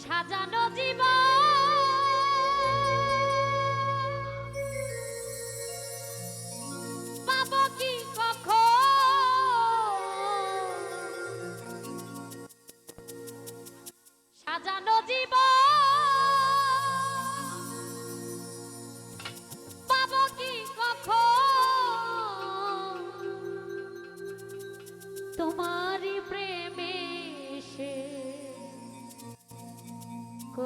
সাজানো পাবো কি কখন? সাজানো পাবো কি কখন? তোমারই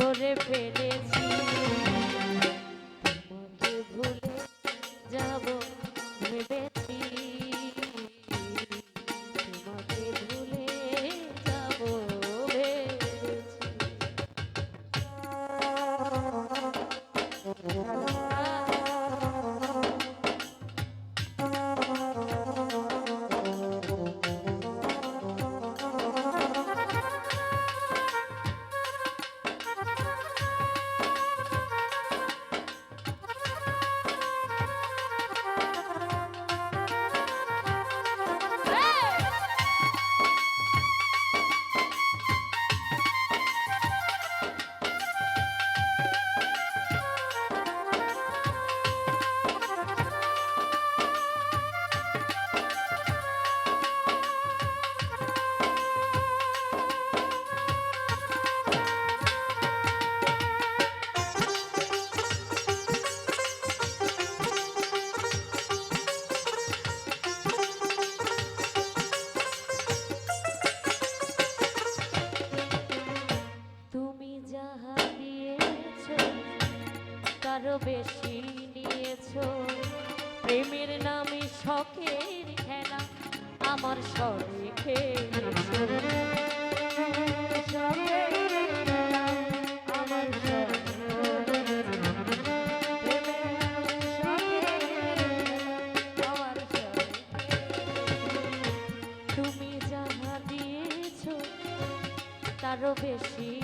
করে ফেলেছি। কারও বেশি নিয়েছ। প্রেমের নামে শখের খেলা আমার স্বরে খেলেছ। তারও খেলা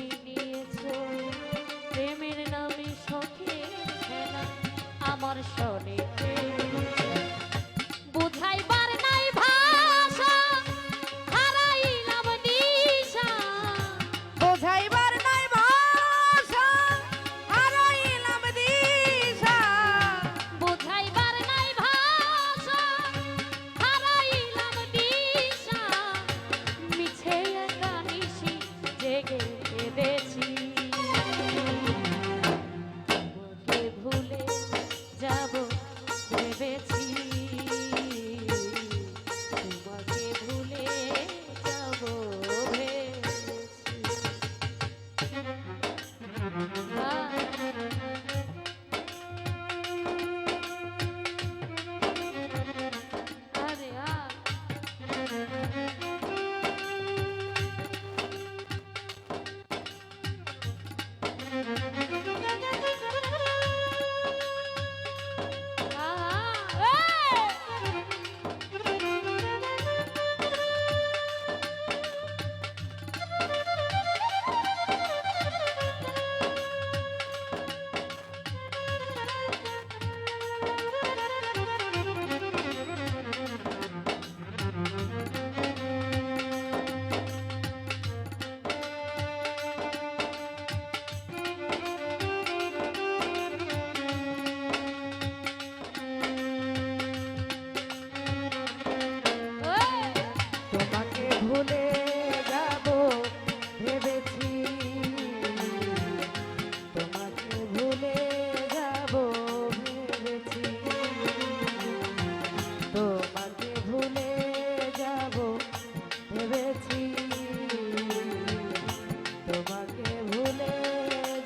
তোমাকে ভুলে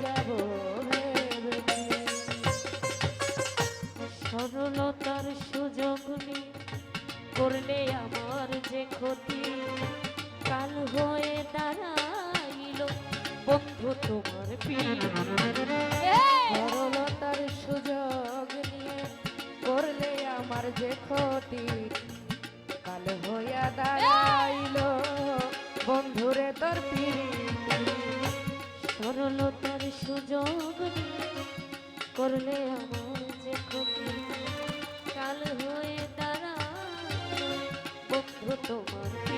যাব সরলতার করলে আমার যে কাল তোমার সরলতার করলে আমার যে কাল হইয়া দাঁড়াইল বন্ধুরে তোর পিড়ি সরলতার সুযোগ করলে আমার যে ক্ষতি। কাল হয়ে দাঁড়া বন্ধু তোমার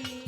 Thank you.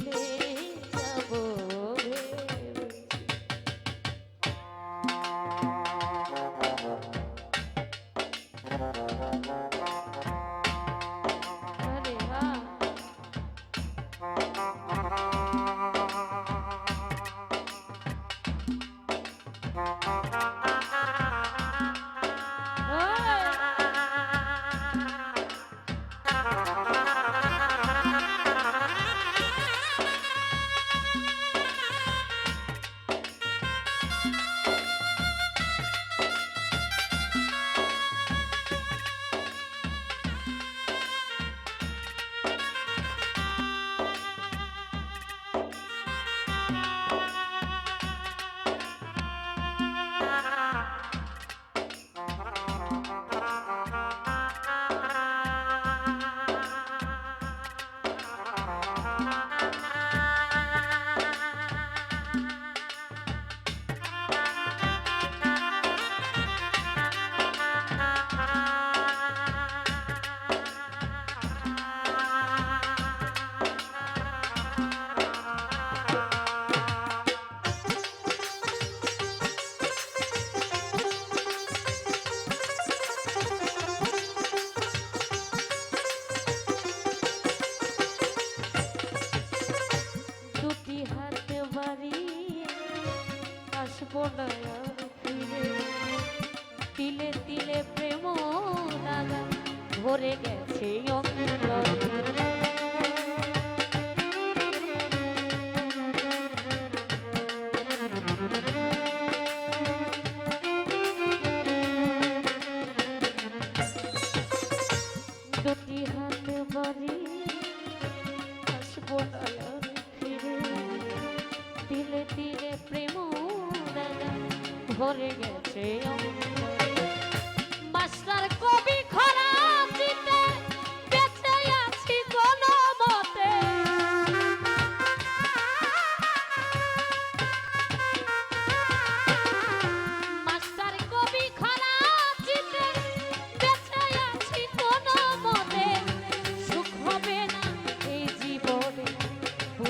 তোমাকে ভরে গেছে অন্তরে ভরে গেছে।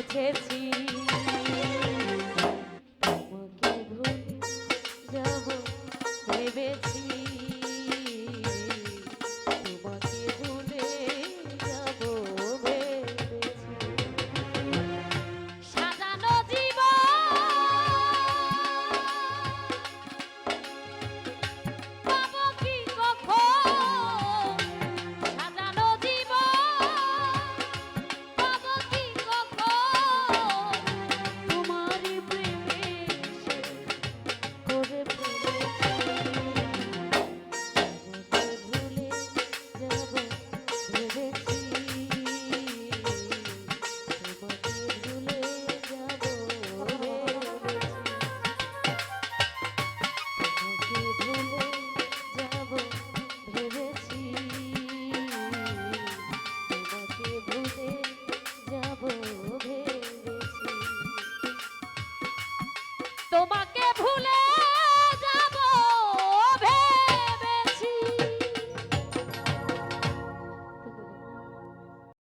বুঝেছি